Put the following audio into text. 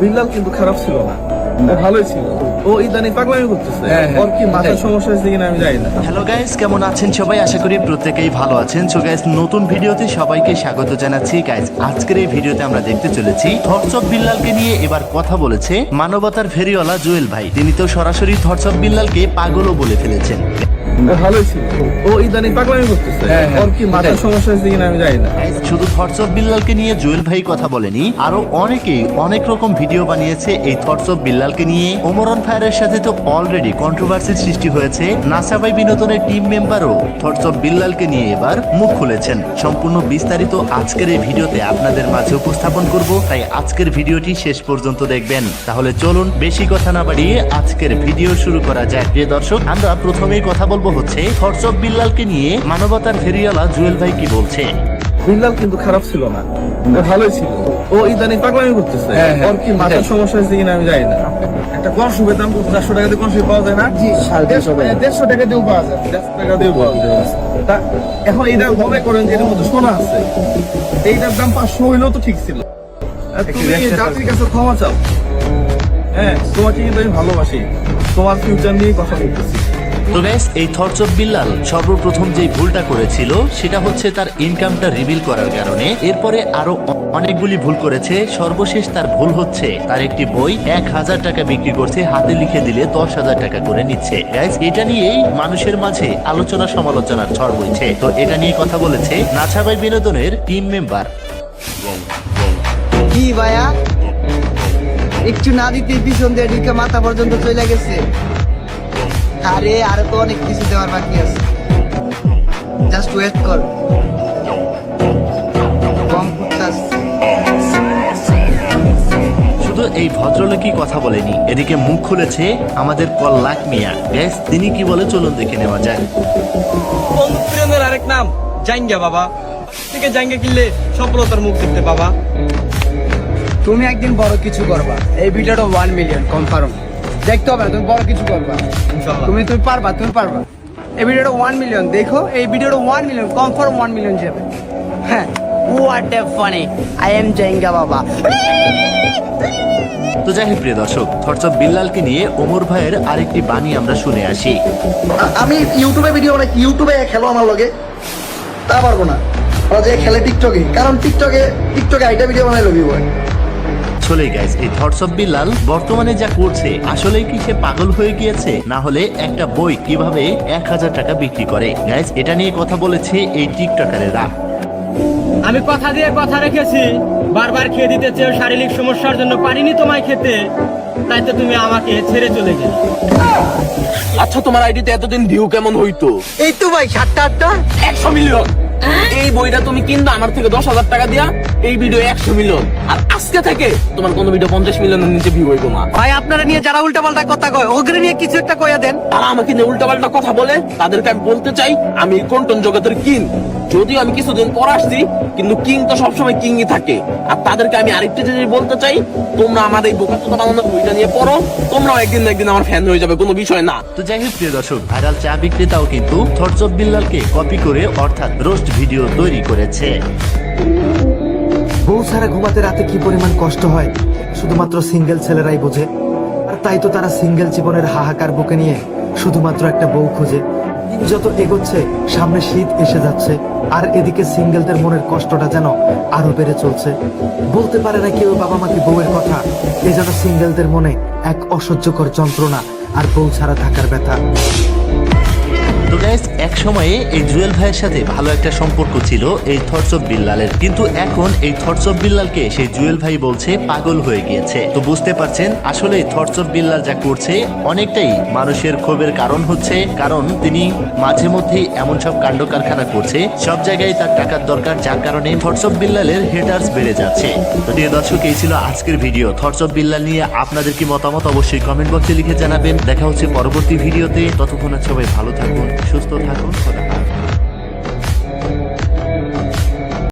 বিল্লাল কিন্তু খারাপ ছিল না। ও ভালোই ছিল। ও ইদানিং পাগলামি করতেছে। হ্যাঁ, হ্যাঁ। ওর কি মাথার সমস্যা হয়েছে কিনা আমি জানি না। হ্যালো গাইস কেমন আছেন সবাই? আশা করি প্রত্যেকেই ভালো আছেন। সো গাইস নতুন ভিডিওতে সবাইকে স্বাগত জানাচ্ছি। গাইস আজকের এই ভিডিওতে আমরা দেখতে চলেছি বিল্লালকে নিয়ে এবার কথা বলেছে মানবতার ফেরিওয়ালা জুয়েল ভাই। তিনি তো সরাসরি থরচপ বিল্লালকে পাগলও বলে ফেলেছেন। ভালোই ছিল। ও ইদানিং পাগলামি করতেছে। হ্যাঁ, হ্যাঁ। ওর কি মাথার সমস্যা হয়েছে কিনা আমি জানি না। Guys, শুধু থটসঅফ বিল্লালকে নিয়ে জুয়েল ভাই কথা বলেনি আরও অনেকেই অনেক রকম ভিডিও বানিয়েছে এই থটসঅফ বিল্লালকে নিয়ে। ওমরন ফায়ারের সাথে তো অলরেডি কন্ট্রোভার্সির সৃষ্টি হয়েছে। নাসাবাই বিনোদনের টিম মেম্বারও থটসঅফ বিল্লালকে নিয়ে এবার মুখ খুলেছেন। সম্পূর্ণ বিস্তারিত আজকের এই ভিডিওতে আপনাদের মাঝে উপস্থাপন করব। তাই আজকের ভিডিওটি শেষ পর্যন্ত দেখবেন। তাহলে চলুন বেশি কথা না বাড়িয়ে আজকের ভিডিও শুরু করা যায় প্রিয় দর্শক আমরা প্রথমেই কথা বলব হচ্ছে থটসঅফ বিল্লালকে নিয়ে মানবতার ফেরিওয়ালা জুয়েল ভাই কি বলছে? বিল্লাল কিন্তু খারাপ ছিল না। ভালোই ছিল। ও ইদানিং পাগলামি করতেছে। হ্যাঁ, হ্যাঁ। ওর কি মাথার সমস্যা হয়েছে কিনা আমি জানি না। একটা কনসুপের দাম কত চারশো টাকা দিয়ে কনসুপ পাওয়া যায় না। জি। দেড়শো টাকা। দিয়েও পাওয়া যায়। দেড়শো টাকা দিয়েও পাওয়া যায়। তা এখন এটা মনে করেন যে এটার মধ্যে সোনা আছে। এইটার দাম পাঁচশো হইলেও তো ঠিক ছিল। তুমি জাতির কাছে ক্ষমা চাও। হ্যাঁ তোমাকে কিন্তু আমি ভালোবাসি। তোমার ফিউচার নিয়ে কথা বলতেছি। তো এই বিল্লাল সর্বপ্রথম যে ভুলটা করেছিল, সেটা হচ্ছে তার ইনকামটা রিভিল করার কারণে। এরপরে আরও অনেকগুলি ভুল করেছে। সর্বশেষ তার ভুল হচ্ছে, তার একটি বই এক হাজার টাকা বিক্রি করছে, হাতে লিখে দিলে দশ হাজার টাকা করে নিচ্ছে। এটা নিয়েই মানুষের মাঝে আলোচনা সমালোচনার ঝড় বইছে। তো এটা নিয়ে কথা বলেছে নাছাবাই বিনোদনের টিম মেম্বার কি ভাইয়া? একটু না দিতে পিছন দিয়ে মাথা পর্যন্ত চলে গেছে। আরে আরও তো অনেক কিছু দেওয়ার বাকি আছে। জাস্ট ওয়েট কর শুধু এই ভদ্রলোকই কথা বলেনি এদিকে মুখ খুলেছে আমাদের কল্লাক মিয়া গ্যাস তিনি কি বলে চলুন দেখে নেওয়া যায় বন্ধু প্রেমের আরেক নাম জাঙ্গা বাবা। থেকে জাঙ্গা কিনলে সফলতার মুখ দেখতে বাবা তুমি একদিন বড় কিছু করবা। এই ভিডিওটা ওয়ান মিলিয়ন কনফার্ম দেখতে হবে না তুমি বড় কিছু করবা। তুমি তুমি পারবা তুমি পারবা। এই ভিডিওটা ওয়ান মিলিয়ন দেখো এই ভিডিওটা one million confirm one million যাবে। হ্যাঁ। What a funny I am বাবা তো যাই প্রিয় দর্শক থরচপ বিল্লালকে নিয়ে ওমর ভাইয়ের আরেকটি বাণী আমরা শুনে আসি। আমি ইউটিউবে ভিডিও বানাই ইউটিউবে খেলো আমার লগে। তা পারব না। ওরা যে খেলে টিকটকে কারণ টিকটকে টিকটকে আইটা ভিডিও বানাই লবি বয়। আসলে গাইস এই থটস অফ বিল্লাল বর্তমানে যা করছে আসলেই কি সে পাগল হয়ে গিয়েছে? না হলে একটা বই কীভাবে এক হাজার টাকা বিক্রি করে? গাইস এটা নিয়ে কথা বলেছে এই টিকটকারেরা। আমি কথা দিয়ে কথা রেখেছি বারবার খেয়ে দিতে চেয়েও শারীরিক সমস্যার জন্য পারিনি তোমায় খেতে। তাই তো তুমি আমাকে ছেড়ে চলে গেলে। আচ্ছা তোমার আইডিতে এতদিন ভিউ কেমন হইতো? এই তো ভাই সাতটা আটটা। একশো মিলিয়ন এই বইটা তুমি কিনবা আমার থেকে দশ হাজার টাকা দিয়া এই ভিডিও একশো মিলিয়ন আর আজকে থেকে তোমার কোন ভিডিও পঞ্চাশ মিলিয়নের নিচে ভিউ হইবো না। ভাই আপনারা নিয়ে যারা উল্টা পাল্টা কথা কয় ওগুলো নিয়ে কিছু একটা কয়া দেন। তারা আমাকে নিয়ে উল্টাপাল্টা কথা বলে তাদেরকে আমি বলতে চাই আমি কন্টন জগতের কিং যদিও আমি কিছুদিন পর আসছি কিন্তু কিং তো সবসময় কিংই থাকে। আর তাদেরকে আমি আরেকটা জিনিস বলতে চাই তোমরা আমার এই বোকা চোদা বানানোর বইটা নিয়ে পড়ো তোমরাও একদিন একদিন আমার ফ্যান হয়ে যাবে কোনো বিষয় না। তো যাই হোক প্রিয় দর্শক ভাইরাল চা বিক্রেতাও কিন্তু থটস অফ বিল্লালকে কপি করে অর্থাৎ রোস্ট ভিডিও তৈরি করেছে। বউ ছাড়া ঘুমাতে রাতে কি পরিমাণ কষ্ট হয়? শুধুমাত্র সিঙ্গেল ছেলেরাই বোঝে। আর তাই তো তারা সিঙ্গেল জীবনের হাহাকার বুকে নিয়ে শুধুমাত্র একটা বউ খোঁজে। যত এগোচ্ছে, সামনে শীত এসে যাচ্ছে, আর এদিকে সিঙ্গেলদের মনের কষ্টটা যেন আরও বেড়ে চলছে। বলতে পারে না কেউ বাবা মাকে বউয়ের কথা, এ যেন সিঙ্গেলদের মনে এক অসহ্যকর যন্ত্রণা আর বউ ছাড়া থাকার ব্যথা। এক সময়ে এই জুয়েল ভাইয়ের সাথে ভালো একটা সম্পর্ক ছিল এই থটস অফ বিল্লালের। কিন্তু এখন এই থটস অফ বিল্লালকে সেই জুয়েল ভাই বলছে পাগল হয়ে গিয়েছে। তো বুঝতে পারছেন, আসলে থটস অফ বিল্লাল যা করছে অনেকটাই মানুষের ক্ষোভের কারণ হচ্ছে, কারণ তিনি মাঝে মধ্যেই এমন সব কাণ্ড কারখানা করছে, সব জায়গায় তার টাকার দরকার, যার কারণে থটস অফ বিল্লালের হেটার্স বেড়ে যাচ্ছে। তো প্রিয় দর্শক, এই ছিল আজকের ভিডিও। থটস অফ বিল্লাল নিয়ে আপনাদের কি মতামত অবশ্যই কমেন্ট বক্সে লিখে জানাবেন। দেখা হচ্ছে পরবর্তী ভিডিওতে। ততক্ষণ সবাই ভালো থাকুন, সুস্থ থাকুন। খোদা হাফেজ।